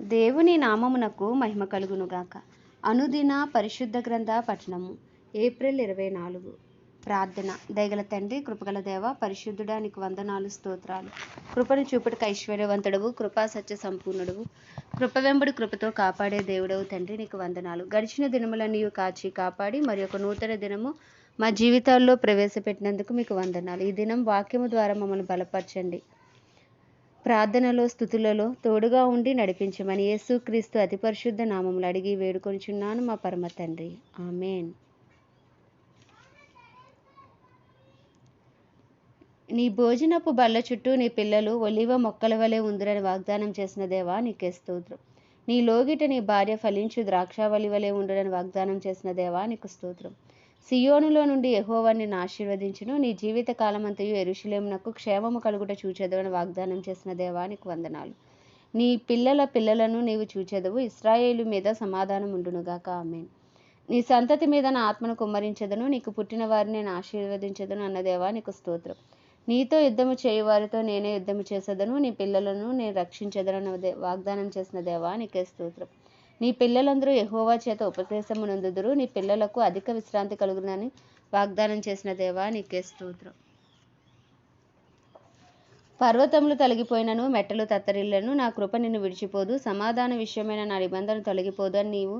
దేవుని నామమునకు మహిమ కలుగునుగాక. అనుదిన పరిశుద్ధ గ్రంథ పఠనము. ఏప్రిల్ ఇరవై నాలుగు. ప్రార్థన. దయగల తండ్రి కృపగల దేవ పరిశుద్ధుడా నీకు వందనాలు స్తోత్రాలు. కృపను చూపుటకు ఐశ్వర్యవంతుడవు కృపా సత్య సంపూర్ణుడవు. కృప వెంబడి కృపతో కాపాడే దేవుడవు తండ్రి నీకు వందనాలు. గడిచిన దినములన్నీ నీవు కాచి కాపాడి మరి ఒక నూతన దినము మా జీవితాల్లో ప్రవేశపెట్టినందుకు మీకు వందనాలు. ఈ దినం వాక్యము ద్వారా మమ్మల్ని బలపరచండి. ప్రార్థనలో స్థుతులలో తోడుగా ఉండి నడిపించమని యేసుక్రీస్తు అతి పరిశుద్ధ నామములు అడిగి వేడుకొనిచున్నాను మా పరమ తండ్రి. ఆమెన్. నీ భోజనపు బల్ల చుట్టూ నీ పిల్లలు ఒలివ మొక్కల వలె ఉందిరని వాగ్దానం చేసిన దేవా నీకే స్తోత్రం. నీ లోగిట నీ భార్య ఫలించు ద్రాక్షావళి వలె ఉండునని వాగ్దానం చేసిన దేవా నీకు స్తోత్రం. సియోనులో నుండి యెహోవాని ఆశీర్వదించును. నీ జీవిత కాలమంతయు ఎరుషులేమునకు క్షేమము కలుగుట చూచెదవని వాగ్దానం చేసిన దేవానికి వందనాలు. నీ పిల్లల పిల్లలను నీవు చూచెదవు. ఇస్రాయేలు మీద సమాధానం ఉండునుగాక ఆమెన్. నీ సంతతి మీద నా ఆత్మను కుమ్మరించదను. నీకు పుట్టిన వారిని నేను ఆశీర్వదించదను అన్న దేవా నీకు స్తోత్రం. నీతో యుద్ధము చేయు వారితో నేనే యుద్ధము చేసేదను. నీ పిల్లలను నేను రక్షించదను వాగ్దానం చేసిన దేవా నీకే స్తోత్రం. నీ పిల్లలందరూ ఎహోవా చేత ఉపదేశము నందుదురు. నీ పిల్లలకు అధిక విశ్రాంతి కలుగునని వాగ్దానం చేసిన దేవా నీకే స్తోత్రం. పర్వతములు తొలగిపోయినను మెట్టలు తత్తరిల్లను. నా కృప నిన్ను విడిచిపోదు. సమాధాన విషయమైన నా నిబంధన తొలగిపోదు అని నీవు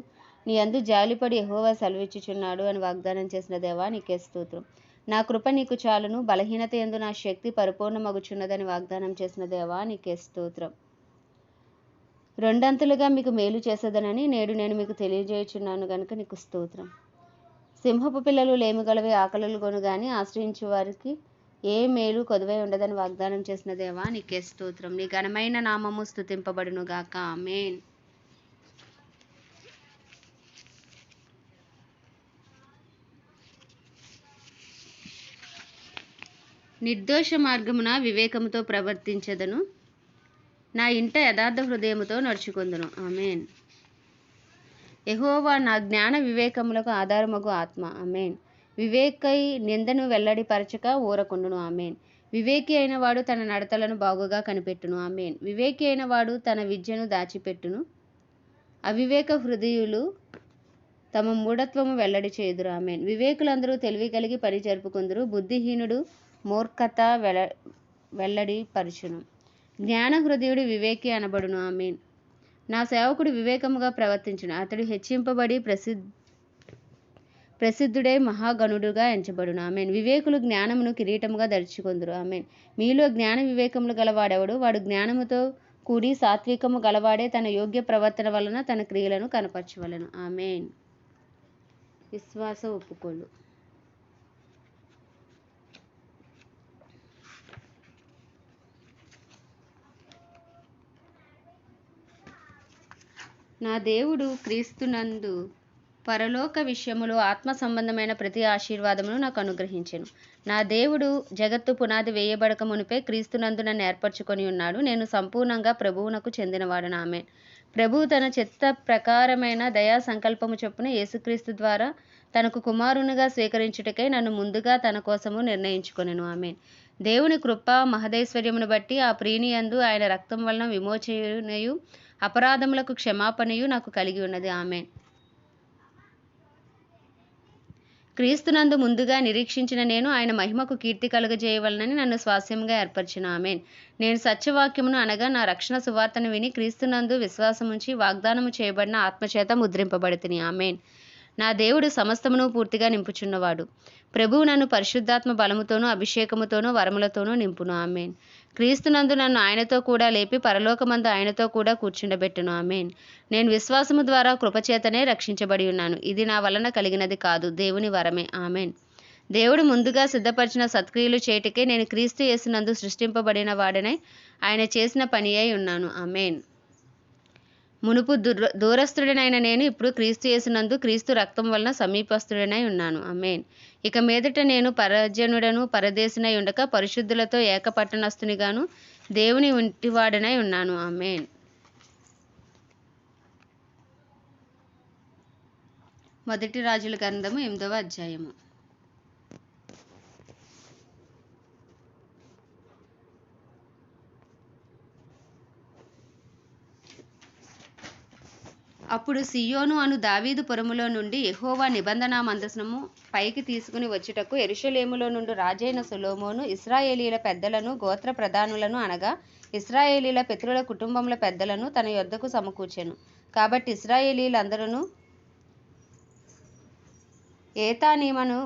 నీ అందు జాలిపడి ఎహోవా సెలవిచ్చుచున్నాడు అని వాగ్దానం చేసిన దేవా నీకే స్తోత్రం. నా కృప నీకు చాలును. బలహీనత ఎందు నా శక్తి పరిపూర్ణమగుచున్నదని వాగ్దానం చేసిన దేవా నీకే స్తోత్రం. రెండంతులుగా మీకు మేలు చేసేదనని నేడు నేను మీకు తెలియజేయుచున్నాను గనుక నీకు స్తోత్రం. సింహపు పిల్లలు లేమిగలవి ఆకలులు కొను కానీ ఆశ్రయించే వారికి ఏ మేలు కొదువై ఉండదని వాగ్దానం చేసిన దేవా నీకే స్తోత్రం. నీ ఘనమైన నామము స్థుతింపబడును గాక. మెయిన్ నిర్దోష మార్గమున వివేకముతో ప్రవర్తించదను. నా ఇంట యథార్థ హృదయముతో నడుచుకుందును. ఆమెన్. ఎహోవా నా జ్ఞాన వివేకములకు ఆధారమగు ఆత్మ. ఆమెన్. వివేకై నిందను వెల్లడిపరచక ఊరకుండును. ఆమెన్. వివేకి అయిన వాడు తన నడతలను బాగుగా కనిపెట్టును. ఆమెన్. వివేకి అయిన వాడు తన విద్యను దాచిపెట్టును. అవివేక హృదయులు తమ మూఢత్వము వెల్లడి చేయుదురు ఆమెన్. వివేకులందరూ తెలివి కలిగి పని జరుపుకుందరు. బుద్ధిహీనుడు మూర్ఖత వెల వెల్లడి జ్ఞానహృదయుడు వివేకి అనబడును. ఆమెన్. నా సేవకుడు వివేకముగా ప్రవర్తించును. అతడు హెచ్చింపబడి ప్రసిద్ధ ప్రసిద్ధుడై మహాగణుడుగా ఎంచబడును. ఆమెన్. వివేకులు జ్ఞానమును కిరీటముగా ధరించుకొందురు. ఆమెన్. మీలో జ్ఞాన వివేకములు గలవాడెవడు? వాడు జ్ఞానముతో కూడి సాత్వికము గలవాడే తన యోగ్య ప్రవర్తన వలన తన క్రియలను కనపరచవలను. ఆమెన్. విశ్వాస ఒప్పుకోలు నా దేవుడు క్రీస్తునందు పరలోక విషయములో ఆత్మ సంబంధమైన ప్రతి ఆశీర్వాదమును నాకు అనుగ్రహించెను. నా దేవుడు జగత్తు పునాది వేయబడక మునిపే క్రీస్తునందు నన్ను ఏర్పరచుకొని ఉన్నాడు. నేను సంపూర్ణంగా ప్రభువునకు చెందినవాడు ఆమె ప్రభువు తన చిత్త ప్రకారమైన దయా సంకల్పము చొప్పున యేసుక్రీస్తు ద్వారా తనకు కుమారునిగా స్వీకరించుటకై నన్ను ముందుగా తన కోసము నిర్ణయించుకొనెను. ఆమె దేవుని కృప మహదైశ్వర్యమును బట్టి ఆ ప్రీనియందు ఆయన రక్తం వలన విమోచనయు అపరాధములకు క్షమాపణయు నాకు కలిగి ఉన్నది. ఆమె క్రీస్తునందు ముందుగా నిరీక్షించిన నేను ఆయన మహిమకు కీర్తి కలుగజేయవలనని నన్ను స్వాస్యంగా ఏర్పరిచిన ఆమెన్. నేను సత్యవాక్యమును అనగా నా రక్షణ సువార్తను విని క్రీస్తునందు విశ్వాసముంచి వాగ్దానము చేయబడిన ఆత్మచేత ముద్రింపబడితిని. ఆమెన్. నా దేవుడు సమస్తమును పూర్తిగా నింపుచున్నవాడు. ప్రభువు నన్ను పరిశుద్ధాత్మ బలముతోనూ అభిషేకముతోనూ వరములతోనూ నింపును. ఆమెన్. క్రీస్తునందు నన్ను ఆయనతో కూడా లేపి పరలోకమందు ఆయనతో కూడా కూర్చుండబెట్టును. ఆమెన్. నేను విశ్వాసము ద్వారా కృపచేతనే రక్షించబడి ఉన్నాను. ఇది నా వలన కలిగినది కాదు. దేవుని వరమే. ఆమెన్. దేవుడు ముందుగా సిద్ధపరిచిన సత్క్రియలు చేయటకే నేను క్రీస్తు యేసునందు సృష్టింపబడిన వాడనై ఆయన చేసిన పని అయి ఉన్నాను. ఆమెన్. మునుపు దూర దూరస్థుడనైన నేను ఇప్పుడు క్రీస్తు చేసినందు క్రీస్తు రక్తం వలన సమీపస్థుడినై ఉన్నాను. ఆమెన్. ఇక మీదట నేను పరజనుడను పరదేశినై ఉండక పరిశుద్ధులతో ఏకపట్టణస్థునిగాను దేవుని ఇంటివాడనై ఉన్నాను. ఆమెన్. మొదటి రాజుల గ్రంథము ఎనిమిదవ అధ్యాయము. అప్పుడు సియోను అను దావీదు పురములో నుండి ఎహోవా నిబంధన మందసము పైకి తీసుకుని వచ్చుటకు ఎరుషలేములో నుండి రాజైన సులోమోను ఇస్రాయేలీల పెద్దలను గోత్ర ప్రధానులను అనగా ఇస్రాయేలీల పితృల కుటుంబముల పెద్దలను తన యొద్దకు సమకూర్చెను. కాబట్టి ఇస్రాయేలీలందరూ ఏతానీమను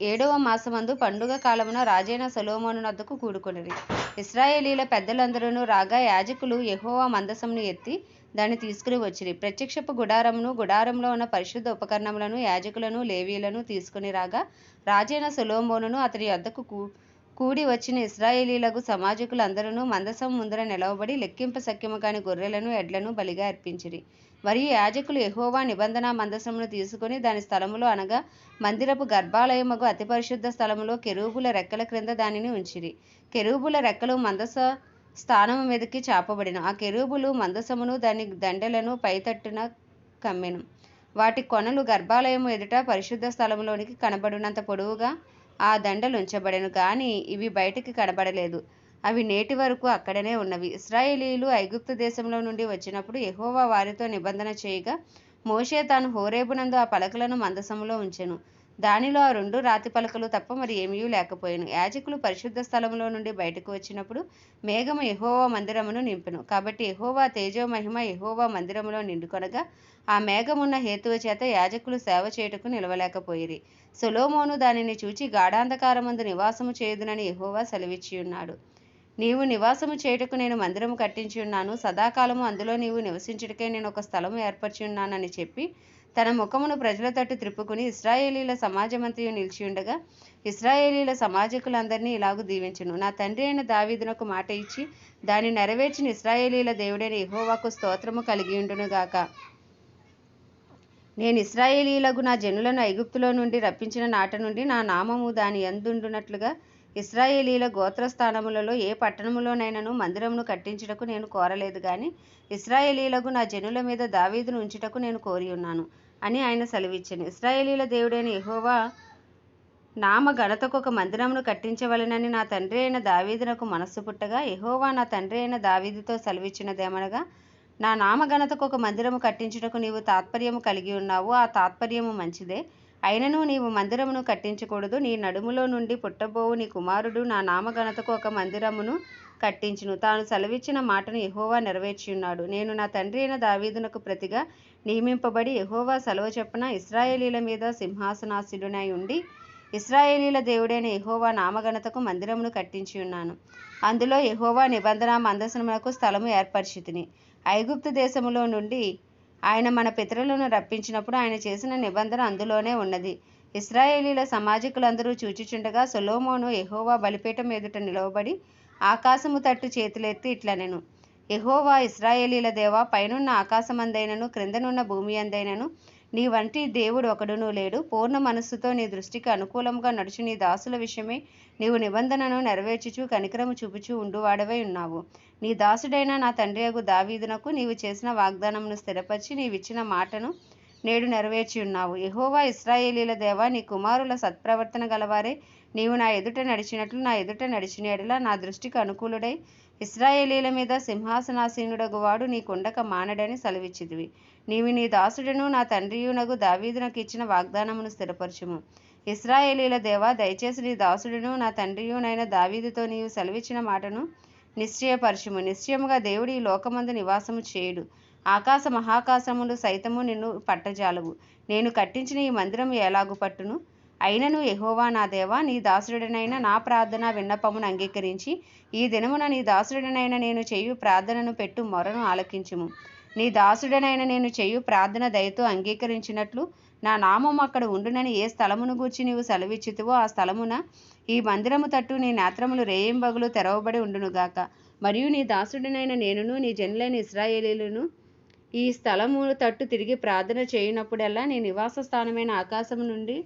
ఏడవ మాసమందు పండుగ కాలమున రాజైన సొలోమోను నద్దకు కూడుకున్నది ఇస్రాయేలీల పెద్దలందరూ రాగా యాజకులు ఎహోవా మందసమును ఎత్తి దాన్ని తీసుకుని వచ్చిరి. ప్రత్యక్షపు గుడారమును గుడారంలో ఉన్న పరిశుద్ధ ఉపకరణములను యాజకులను లేవీలను తీసుకుని రాగా రాజైన సులోమోనును అతని యొద్దకు కూ కూడి వచ్చిన ఇస్రాయేలీలకు సమాజకులందరూ మందసం ముందర నిలవబడి లెక్కింప సఖ్యము కాని గొర్రెలను ఎడ్లను బలిగా అర్పించిరి. మరియు యాజకులు ఎహోవా నిబంధన మందసమును తీసుకుని దాని స్థలములో అనగా మందిరపు గర్భాలయముకు అతి పరిశుద్ధ స్థలములో కెరూబుల రెక్కల క్రింద దానిని ఉంచిరి. కెరూబుల రెక్కలు మందస స్థానము మీదకి చాపబడిన ఆ కెరూబులు మందసమును దాని దండలను పైతట్టున కమ్మెను. వాటి కొనలు గర్భాలయము ఎదుట పరిశుద్ధ స్థలంలోనికి కనబడినంత పొడవుగా ఆ దండలు ఉంచబడెను కానీ ఇవి బయటికి కనబడలేదు. అవి నేటి వరకు అక్కడనే ఉన్నవి. ఇస్రాయేలీలు ఐగుప్తు దేశంలో నుండి వచ్చినప్పుడు ఎహోవా వారితో నిబంధన చేయగా మోషే తాను హోరేబునందు ఆ పలకలను మందసములో ఉంచెను. దానిలో ఆ రెండు రాతి పలకలు తప్ప మరి ఏమీ లేకపోయాను. యాజకులు పరిశుద్ధ స్థలంలో నుండి బయటకు వచ్చినప్పుడు మేఘము ఎహోవా మందిరమును నింపెను. కాబట్టి ఎహోవా తేజో మహిమ ఎహోవా మందిరములో నిండుకొనగా ఆ మేఘమున్న హేతువు చేత యాజకులు సేవ చేయుటకు నిలవలేకపోయిరి. సులోమోను దానిని చూచి గాఢాంధకారమందు నివాసము చేయుదునని ఎహోవా సెలవిచ్చి ఉన్నాడు నీవు నివాసము చేయుటకు నేను మందిరము కట్టించి ఉన్నాను. సదాకాలము అందులో నీవు నివసించుటకే నేను ఒక స్థలము ఏర్పరిచి ఉన్నానని చెప్పి తన ముఖమును ప్రజల తట్టు త్రిప్పుకుని ఇస్రాయేలీల సమాజమంతయు నిలిచి ఉండగా ఇస్రాయేలీల సమాజకులందరినీ ఇలాగు దీవించును. నా తండ్రి అయిన దావీదునకు మాట ఇచ్చి దాన్ని నెరవేర్చిన ఇస్రాయేలీల దేవుడైన ఇహోవాకు స్తోత్రము కలిగి ఉండునుగాక నేను ఇస్రాయేలీలకు నా జనులను ఐగుప్తులో నుండి రప్పించిన నాట నుండి నా నామము దాని ఎందుండునట్లుగా ఇస్రాయేలీల గోత్రస్థానములలో ఏ పట్టణములోనైనను మందిరమును కట్టించుటకు నేను కోరలేదు కానీ ఇస్రాయేలీలకు నా జనుల మీద దావీదును ఉంచుటకు నేను కోరి ఉన్నాను. అని ఆయన సెలవిచ్చాను ఇస్రాయేలీల దేవుడైన యహోవా నామ ఘనతకు ఒక మందిరమును కట్టించవలెనని నా తండ్రి అయిన దావీదునకు మనస్సు పుట్టగా యహోవా నా తండ్రి అయిన దావీదుతో సెలవిచ్చినదేమనగా నా నామఘనతకు ఒక మందిరము కట్టించుటకు నీవు తాత్పర్యము కలిగి ఉన్నావు ఆ తాత్పర్యము మంచిదే. అయినను నీవు మందిరమును కట్టించకూడదు. నీ నడుములో నుండి పుట్టబోవు నీ కుమారుడు నా నామఘనతకు ఒక మందిరమును కట్టించును. తాను సెలవిచ్చిన మాటను యెహోవా నెరవేర్చియున్నాడు. నేను నా తండ్రి అయిన దావీదునకు ప్రతిగా నియమింపబడి ఎహోవా సెలవు చెప్పున ఇస్రాయేలీల మీద సింహాసనాసీనుడై ఉండి ఇస్రాయేలీల దేవుడైన యెహోవా నామఘనతకు మందిరమును కట్టించి ఉన్నాను అందులో యెహోవా నిబంధన మందసనములకు స్థలము ఏర్పరిచితిని. ఐగుప్తు దేశములో నుండి ఆయన మన పితరులను రప్పించినప్పుడు ఆయన చేసిన నిబంధన అందులోనే ఉన్నది. ఇస్రాయేలీల సమాజకులందరూ చూచుచుండగా సొలోమోను ఎహోవా బలిపీఠం ఎదుట నిలవబడి ఆకాశము తట్టు చేతులెత్తి ఇట్లనెను. ఎహోవా ఇస్రాయేలీల దేవా పైనున్న ఆకాశమందైనను క్రిందనున్న భూమి అందైనను నీ వంటి దేవుడు ఒకడునూ లేడు. పూర్ణ మనస్సుతో నీ దృష్టికి అనుకూలంగా నడుచు నీ దాసుల విషయమే నీవు నిబంధనను నెరవేర్చుచు కనికరము చూపుచు ఉండువాడవై ఉన్నావు. నీ దాసుడైన నా తండ్రి అగు దావీదునకు నీవు చేసిన వాగ్దానమును స్థిరపరిచి నీవిచ్చిన మాటను నేడు నెరవేర్చి ఉన్నావు. ఎహోవా ఇస్రాయేలీల దేవా నీ కుమారుల సత్ప్రవర్తన గలవారే. నీవు నా ఎదుట నడిచినట్లు నా ఎదుట నడిచిన ఎడల నా దృష్టికి అనుకూలుడై ఇస్రాయేలీల మీద సింహాసనాశీనుడగువాడు నీ కుండక మానడని సెలవిచ్చిదివి నీవు నీ దాసుడను నా తండ్రియునగు దావీదునకు ఇచ్చిన వాగ్దానమును స్థిరపరచుము. ఇస్రాయేలీల దేవా దయచేసి నీ దాసుడును నా తండ్రియునైన దావీదుతో నీవు సెలవిచ్చిన మాటను నిశ్చయపరచుము. నిశ్చయముగా దేవుడు ఈ లోకమందు నివాసము చేయుడు. ఆకాశ మహాకాశములు సైతము నిన్ను పట్టజాలవు. నేను కట్టించిన ఈ మందిరం ఎలాగు పట్టును? అయినను యెహోవా నా దేవా నీ దాసుడనైన నా ప్రార్థన విన్నపమును అంగీకరించి ఈ దినమున నీ దాసుడనైన నేను చేయు ప్రార్థనను పెట్టు మొరను ఆలకించుము. నీ దాసుడనైన నేను చేయు ప్రార్థన దయతో అంగీకరించినట్లు నా నామం అక్కడ ఉండునని ఏ స్థలమును గూర్చి నీవు సెలవిచ్చితివో ఆ స్థలమున ఈ మందిరము తట్టు నీ నేత్రములు రేయింబగులు తెరవబడి ఉండునుగాక మరియు నీ దాసుడినైన నేనును నీ జనులైన ఇస్రాయేలీలను ఈ స్థలము తట్టు తిరిగి ప్రార్థన చేయనప్పుడల్లా నీ నివాస స్థానమైన ఆకాశము నుండి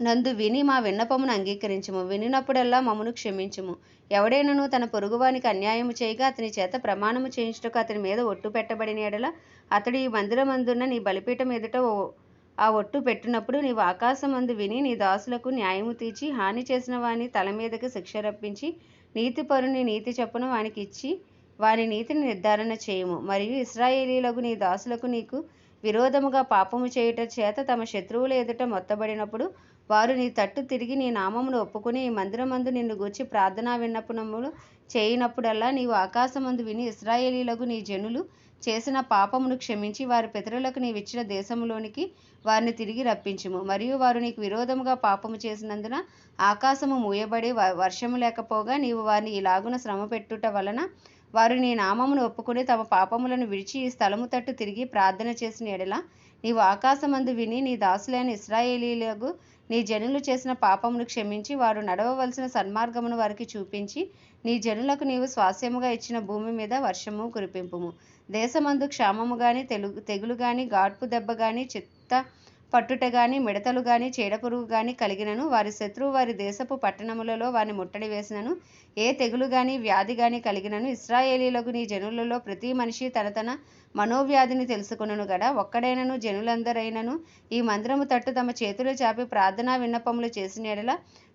నందు విని మా విన్నపమును అంగీకరించుము. వినినప్పుడల్లా మమ్మను క్షమించుము. ఎవడైనను తన పొరుగువానికి అన్యాయము చేయగా అతని చేత ప్రమాణము చేయించుటకు అతని మీద ఒట్టు పెట్టబడిన ఎడల అతడు ఈ మందిరమందున్న నీ బలిపీఠం ఎదుట ఓ- ఆ ఒట్టు పెట్టినప్పుడు నీవు ఆకాశమందు విని నీ దాసులకు న్యాయము తీర్చి హాని చేసిన వాని తల మీదకి శిక్ష రప్పించి నీతిపరుని నీతి చెప్పును వానికి ఇచ్చి వాని నీతిని నిర్ధారణ చేయుము. మరియు ఇస్రాయేలీలకు నీ దాసులకు నీకు విరోధముగా పాపము చేయుట చేత తమ శత్రువుల ఎదుట మొత్తబడినప్పుడు వారు నీ తట్టు తిరిగి నీ నామమును ఒప్పుకుని ఈ మందిరమందు నిన్ను గూర్చి ప్రార్థనా విన్నపములు చేయనప్పుడల్లా నీవు ఆకాశమందు విని ఇస్రాయేలీలకు నీ జనులు చేసిన పాపమును క్షమించి వారి పితరులకు నీవిచ్చిన దేశములోనికి వారిని తిరిగి రప్పించుము. మరియు వారు నీకు విరోధముగా పాపము చేసినందున ఆకాశము మూయబడి వర్షము లేకపోగా నీవు వారిని ఇలాగున శ్రమ పెట్టుట వలన వారు నీ నామమును ఒప్పుకుని తమ పాపములను విడిచి ఈ స్థలము తట్టు తిరిగి ప్రార్థన చేసిన ఎడల నీవు ఆకాశమందు విని నీ దాసులైన ఇస్రాయేలీలకు నీ జనులు చేసిన పాపమును క్షమించి వారు నడవవలసిన సన్మార్గమును వారికి చూపించి నీ జనులకు నీవు స్వాస్యముగా ఇచ్చిన భూమి మీద వర్షము కురిపింపుము. దేశమందు క్షామము గాని తెలుగు తెగులు గాని గాడ్పు దెబ్బ గాని చిత్త పట్టుట గాని మిడతలు గాని చీడపురుగు గాని కలిగినను. వారి శత్రువు వారి దేశపు పట్టణములలో వారిని ముట్టడి వేసినను. ఏ తెగులు గాని వ్యాధి గాని కలిగినను. ఇస్రాయేలీలకు నీ జనులలో ప్రతి మనిషి తన తన మనోవ్యాధిని తెలుసుకునను గడ. ఒక్కడైనను జనులందరైనను. ఈ మందిరము తట్టు తమ చేతులు చాపి ప్రార్థనా విన్నపములు చేసిన ఎడల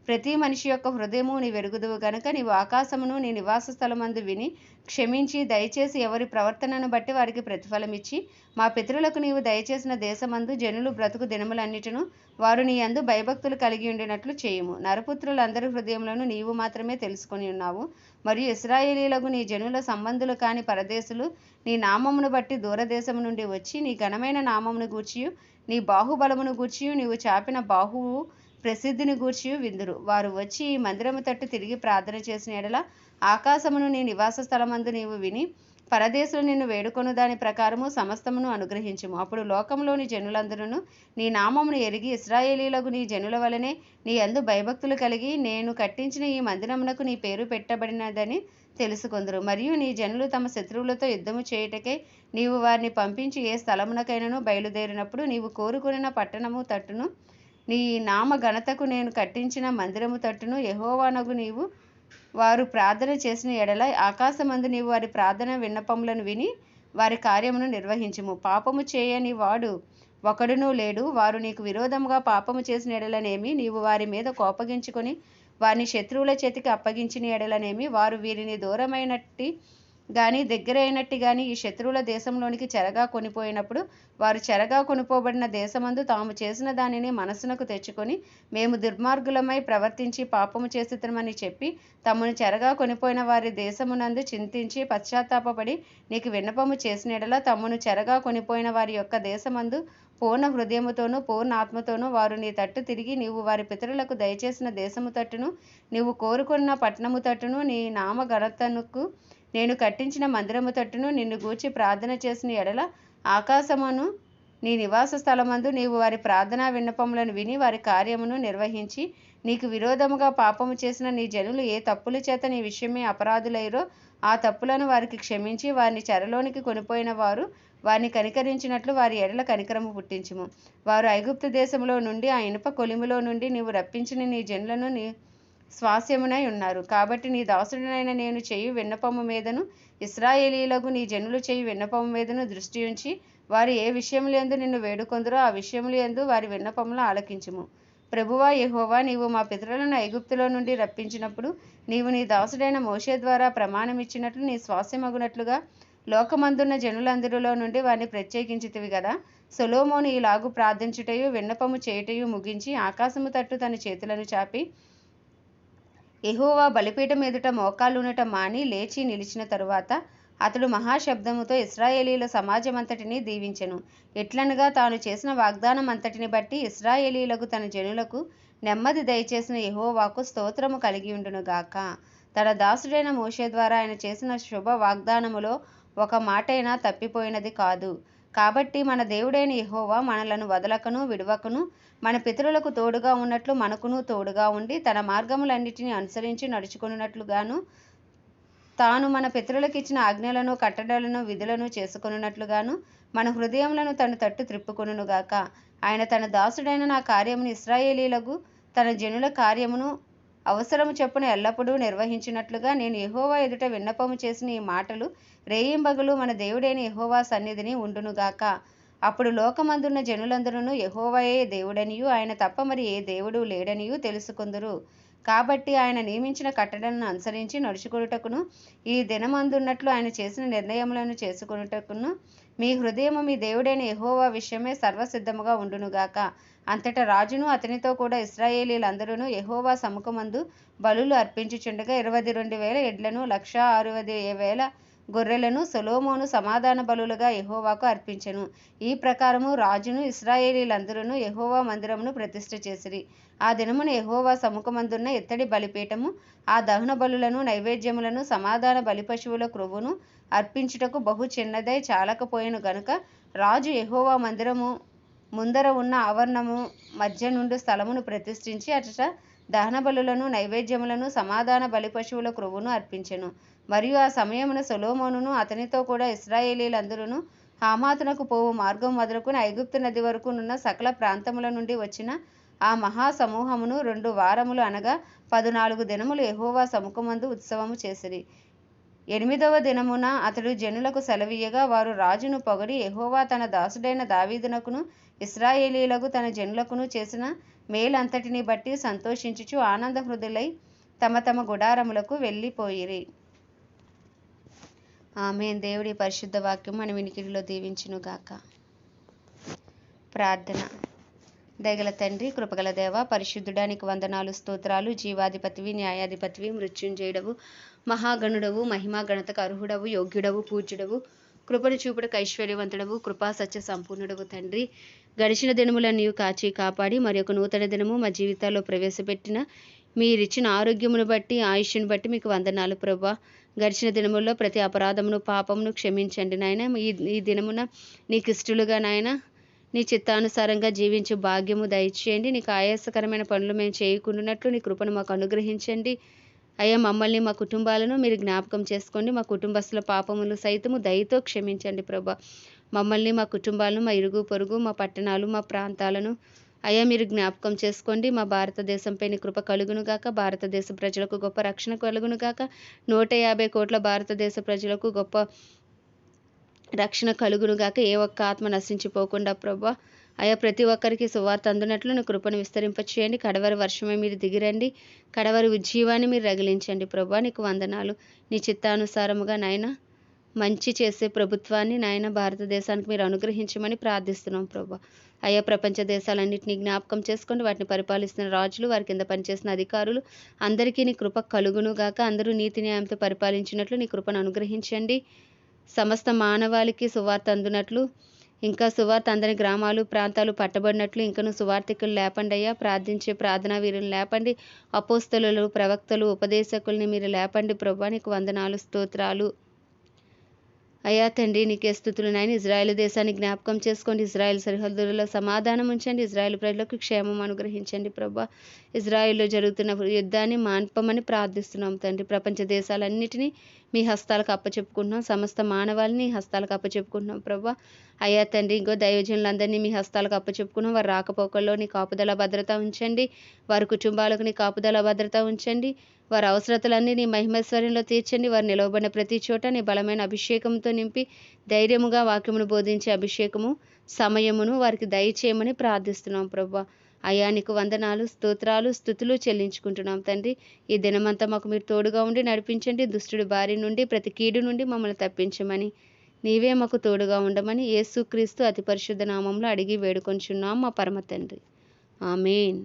ప్రతి మనిషి యొక్క హృదయము నీ వెరుగుదువు గనుక నీవు ఆకాశమును నీ నివాస స్థలమందు విని క్షమించి దయచేసి ఎవరి ప్రవర్తనను బట్టి వారికి ప్రతిఫలమిచ్చి మా పితరులకు నీవు దయచేసిన దేశమందు జనులు బ్రతుకు దినములన్నిటిను వారు నీ అందు భయభక్తులు కలిగి ఉండినట్లు చేయుము. నరపుత్రులందరి హృదయములను నీవు మాత్రమే తెలుసుకొని ఉన్నావు. మరియు ఇస్రాయేలీలకు నీ జనుల సంబంధులు కాని పరదేశులు నీ నామమును బట్టి దూరదేశము నుండి వచ్చి నీ ఘనమైన నామమును గూర్చియు నీ బాహుబలమును గూర్చియు నీవు చాపిన బాహువు ప్రసిద్ధిని గూర్చి విందురు. వారు వచ్చి ఈ మందిరము తట్టు తిరిగి ప్రార్థన చేసిన ఎడల ఆకాశమును నీ నివాస స్థలమందు నీవు విని పరదేశులు నిన్ను వేడుకొను దాని ప్రకారము సమస్తమును అనుగ్రహించుము. అప్పుడు లోకంలోని జనులందరూ నీ నామమును ఎరిగి ఇస్రాయేలీలకు నీ జనుల వలనే నీ అందు భయభక్తులు కలిగి నేను కట్టించిన ఈ మందిరమునకు నీ పేరు పెట్టబడినదని తెలుసుకొందురు. మరియు నీ జనులు తమ శత్రువులతో యుద్ధము చేయుటకై నీవు వారిని పంపించి ఏ స్థలమునకైనను బయలుదేరినప్పుడు నీవు కోరుకున్న పట్టణము తట్టును నీ నామ ఘనతకు నేను కట్టించిన మందిరము తట్టును యహోవానగు నీవు. వారు ప్రార్థన చేసిన ఎడల ఆకాశమందు నీవు వారి ప్రార్థన విన్నపములను విని వారి కార్యమును నిర్వహించుము. పాపము చేయని వాడు ఒకడునూ లేడు. వారు నీకు విరోధముగా పాపము చేసిన ఎడలనేమి నీవు వారి మీద కోపగించుకొని వారిని శత్రువుల చేతికి అప్పగించిన ఎడలనేమి వారు వీరిని దూరమైనట్టి గాని దగ్గరైనట్టి గాని ఈ శత్రువుల దేశంలోనికి చెరగా కొనిపోయినప్పుడు వారు చెరగా కొనిపోబడిన దేశమందు తాము చేసిన దానిని మనసునకు తెచ్చుకొని మేము దుర్మార్గులమై ప్రవర్తించి పాపము చేస్తున్నామని చెప్పి తమను చెరగా కొనిపోయిన వారి దేశమునందు చింతించి పశ్చాత్తాపపడి నీకు విన్నపము చేసిన తమను చెరగా కొనిపోయిన వారి యొక్క దేశమందు పూర్ణ హృదయముతోనూ పూర్ణ ఆత్మతోనూ వారు నీ తట్టు తిరిగి నీవు వారి పితరులకు దయచేసిన దేశము తట్టును నీవు కోరుకున్న పట్టణము తట్టును నీ నామ ఘనతనుకు నేను కట్టించిన మందిరము తట్టును నిన్ను గూర్చి ప్రార్థన చేసిన ఎడల ఆకాశమును నీ నివాస స్థలమందు నీవు వారి ప్రార్థనా విన్నపములను విని వారి కార్యమును నిర్వహించి నీకు విరోధముగా పాపము చేసిన నీ జనులు ఏ తప్పుల చేత నీ విషయమే అపరాధులైరో ఆ తప్పులను వారికి క్షమించి వారిని చెరలోనికి కొనిపోయిన వారు వారిని కనికరించినట్లు వారి ఎడల కనికరము పుట్టించుము. వారు ఐగుప్తు దేశంలో నుండి ఆ ఇనుప కొలిమిలో నుండి నీవు రప్పించిన నీ జనులను నీ స్వాస్యమునై ఉన్నారు. కాబట్టి నీ దాసుడనైన నేను చేయు విన్నపము మీదను ఇస్రాయేలీలకు నీ జనులు చేయు విన్నపము మీదను దృష్టి ఉంచి వారు ఏ విషయములందు నిన్ను వేడుకొందరో ఆ విషయములందు వారి విన్నపములు ఆలకించుము. ప్రభువా యహోవా నీవు మా పితరులను ఐగుప్తులో నుండి రప్పించినప్పుడు నీవు నీ దాసుడైన మోషే ద్వారా ప్రమాణమిచ్చినట్లు నీ స్వాస్యమగునట్లుగా లోకమందున్న జనులందరిలో నుండి వారిని ప్రత్యేకించితివి కదా సొలోమోను ఇలాగు ప్రార్థించుటయు విన్నపము చేయుటయు ముగించి ఆకాశము తట్టు తన చేతులను చాపి యెహోవా బలిపీఠం ఎదుట మోకాలునట మాని లేచి నిలిచిన తరువాత అతడు మహాశబ్దముతో ఇస్రాయేలీల సమాజమంతటిని దీవించెను. ఎట్లనగా తాను చేసిన వాగ్దానం అంతటిని బట్టి ఇస్రాయేలీలకు తన జనులకు నెమ్మది దయచేసిన ఎహోవాకు స్తోత్రము కలిగి ఉండునుగాక తన దాసుడైన మోషే ద్వారా ఆయన చేసిన శుభ వాగ్దానములో ఒక మాటైనా తప్పిపోయినది కాదు. కాబట్టి మన దేవుడైన యహోవా మనలను వదలకను విడవకను మన పితరులకు తోడుగా ఉన్నట్లు మనకును తోడుగా ఉండి తన మార్గములన్నిటిని అనుసరించి నడుచుకున్నట్లుగాను తాను మన పితరులకు ఇచ్చిన ఆజ్ఞలను కట్టడలను విధులను చేసుకున్నట్లుగాను మన హృదయములను తను తట్టు త్రిప్పుకొనుగాక ఆయన తన దాసుడైన నా కార్యమును ఇస్రాయేలీలకు తన జనుల కార్యమును అవసరము చెప్పున ఎల్లప్పుడూ నిర్వహించినట్లుగా నేను ఎహోవా ఎదుట విన్నపము చేసిన ఈ మాటలు రేయింబగులు మన దేవుడైన యహోవా సన్నిధిని ఉండునుగాక. అప్పుడు లోకమందున్న జనులందరూ యెహోవాయే దేవుడనియు ఆయన తప్ప మరి ఏ దేవుడు లేడనియు తెలుసుకుందురు. కాబట్టి ఆయన నియమించిన కట్టడలను అనుసరించి నడుచుకొనుటకును ఈ దినమందున్నట్లు ఆయన చేసిన నిర్ణయములను చేసుకొనుటకును మీ హృదయము మీ దేవుడైన ఎహోవా విషయమే సర్వసిద్ధముగా ఉండునుగాక. అంతటా రాజును అతనితో కూడా ఇస్రాయేలీలందరూ ఎహోవా సముఖమందు బలులు అర్పించుచుండగా ఇరవై రెండు వేల ఎడ్లను లక్ష అరవై వేల గొర్రెలను సొలోమోను సమాధాన బలులుగా ఎహోవాకు అర్పించెను. ఈ ప్రకారము రాజును ఇస్రాయేలీలందరూ ఎహోవా మందిరమును ప్రతిష్ఠ చేసిరి. ఆ దినమున ఎహోవా సముఖమందున్న ఇత్తడి బలిపీఠము ఆ దహన బలులను నైవేద్యములను సమాధాన బలిపశువుల క్రొవ్వును అర్పించుటకు బహు చిన్నదై చాలకపోయెను గనుక రాజు ఎహోవా మందిరము ముందర ఉన్న ఆవరణము మధ్య నుండి స్థలమును ప్రతిష్ఠించి అచట దహన బలులను నైవేద్యములను సమాధాన బలిపశువుల క్రొవ్వును అర్పించెను. మరియు ఆ సమయమున సొలోమోనును అతనితో కూడా ఇస్రాయేలీలందరూ హామాతునకు పోవు మార్గం మొదలుకుని ఐగుప్తు నది వరకు నున్న సకల ప్రాంతముల నుండి వచ్చిన ఆ మహాసమూహమును రెండు వారములు అనగా పదునాలుగు దినములు ఎహోవా సముఖమందు ఉత్సవము చేసిరి. ఎనిమిదవ దినమున అతడు జనులకు సెలవీయగా వారు రాజును పొగడి ఎహోవా తన దాసుడైన దావీదునకును ఇస్రాయేలీలకు తన జనులకును చేసిన మేలంతటిని బట్టి సంతోషించుచు ఆనంద హృదయులై తమ తమ గుడారములకు వెళ్ళిపోయిరి. ఆమెన్. దేవుడి పరిశుద్ధ వాక్యం మన వినికిడిలో దీవించునుగాక. ప్రార్థన. దయగల తండ్రి కృపగల దేవ పరిశుద్ధుడానికి వందనాలు స్తోత్రాలు జీవాధిపతివి న్యాయాధిపతివి మృత్యుంజయుడవు మహాగణుడవు మహిమా గణతకు అర్హుడవు యోగ్యుడవు పూజ్యుడవు కృపను చూపుడు ఐశ్వర్యవంతుడవు కృపా సత్య సంపూర్ణుడవు తండ్రి. గడిచిన దినములన్నీ కాచి కాపాడి మరి ఒక నూతన దినము మా జీవితాల్లో ప్రవేశపెట్టిన మీరిచ్చిన ఆరోగ్యమును బట్టి ఆయుష్ను బట్టి మీకు వందనాలు ప్రభా. గడిచిన దినముల్లో ప్రతి అపరాధమును పాపమును క్షమించండి నాయన. ఈ ఈ దినమున నీకు ఇష్టలుగా నాయన నీ చిత్తానుసారంగా జీవించే భాగ్యము దయచేయండి. నీకు ఆయాసకరమైన పనులు మేము చేయకుండానట్లు నీ కృపను మాకు అనుగ్రహించండి. అయ్యా మమ్మల్ని మా కుటుంబాలను మీరు జ్ఞాపకం చేసుకోండి. మా కుటుంబస్తుల పాపములు సైతము దయతో క్షమించండి ప్రభా. మమ్మల్ని మా కుటుంబాలను మా ఇరుగు పొరుగు మా పట్టణాలు మా ప్రాంతాలను అయ్యా మీరు జ్ఞాపకం చేసుకోండి. మా భారతదేశంపై నీ కృప కలుగునుగాక భారతదేశ ప్రజలకు గొప్ప రక్షణ కలుగునుగాక నూట యాభై కోట్ల భారతదేశ ప్రజలకు గొప్ప రక్షణ కలుగునుగాక ఏ ఒక్క ఆత్మ నశించిపోకుండా ప్రభా అయా ప్రతి ఒక్కరికి సువార్త అందునట్లు నీ కృపను విస్తరింపచేయండి. కడవరి వర్షమే మీరు దిగిరండి. కడవరి ఉజ్జీవాన్ని మీరు రగిలించండి ప్రభా. నీకు వందనాలు. నీ చిత్తానుసారముగా నాయన మంచి చేసే ప్రభుత్వాన్ని నాయన భారతదేశానికి మీరు అనుగ్రహించమని ప్రార్థిస్తున్నాం ప్రభా. అయ్యా ప్రపంచ దేశాలన్నింటినీ జ్ఞాపకం చేసుకోండి వాటిని పరిపాలిస్తున్న రాజులు వారి కింద పనిచేసిన అధికారులు అందరికీ నీ కృప కలుగును గాక. అందరూ నీతి న్యాయంతో పరిపాలించినట్లు నీ కృపను అనుగ్రహించండి. సమస్త మానవాళికి సువార్త అందునట్లు ఇంకా సువార్త అందని గ్రామాలు ప్రాంతాలు పట్టబడినట్లు ఇంకను సువార్థికులు లేపండి అయ్యా. ప్రార్థించే ప్రార్థనా వీరులు లేపండి. అపోస్తలు ప్రవక్తలు ఉపదేశకుల్ని మీరు లేపండి. ప్రభా నీకు వందనాలు స్తోత్రాలు. అయ్యా తండ్రి నీకే స్థుతులు నాయన. ఇజ్రాయెల్ దేశాన్ని జ్ఞాపకం చేసుకోండి. ఇజ్రాయెల్ సరిహద్దులలో సమాధానం ఉంచండి. ఇజ్రాయెల్ ప్రజలకు క్షేమం అనుగ్రహించండి ప్రభా. ఇజ్రాయెల్లో జరుగుతున్న యుద్ధాన్ని మాన్పమని ప్రార్థిస్తున్నాం తండ్రి. ప్రపంచ దేశాలన్నిటినీ మీ హస్తాలకు అప్పచెప్పుకుంటున్నాం. సమస్త మానవాళిని హస్తాలకు అప్పచెప్పుకుంటున్నాం. ప్రభా అయ్యా తండ్రి ఇంకో దైవజనులందరినీ మీ హస్తాలకు అప్పచెప్పుకున్నాం. వారి రాకపోకల్లో నీ కాపుదల భద్రత ఉంచండి. వారి కుటుంబాలకు నీ కాపుదల భద్రత ఉంచండి. వారి అవసరతలన్నీ నీ మహిమేశ్వర్యంలో తీర్చండి. వారు నిలవబడిన ప్రతి చోట నీ బలమైన అభిషేకంతో నింపి ధైర్యముగా వాక్యమును బోధించే అభిషేకము సమయమును వారికి దయచేయమని ప్రార్థిస్తున్నాం ప్రభా. అయ్యా నీకు వందనాలు స్తోత్రాలు స్థుతులు చెల్లించుకుంటున్నాం తండ్రి. ఈ దినమంతా మాకు మీరు తోడుగా ఉండి నడిపించండి. దుష్టుడి బారి నుండి ప్రతి కీడు నుండి మమ్మల్ని తప్పించమని నీవే మాకు తోడుగా ఉండమని యేసుక్రీస్తు అతి పరిశుద్ధ నామంలో అడిగి వేడుకొంచున్నాం మా పరమ తండ్రి. ఆమెన్.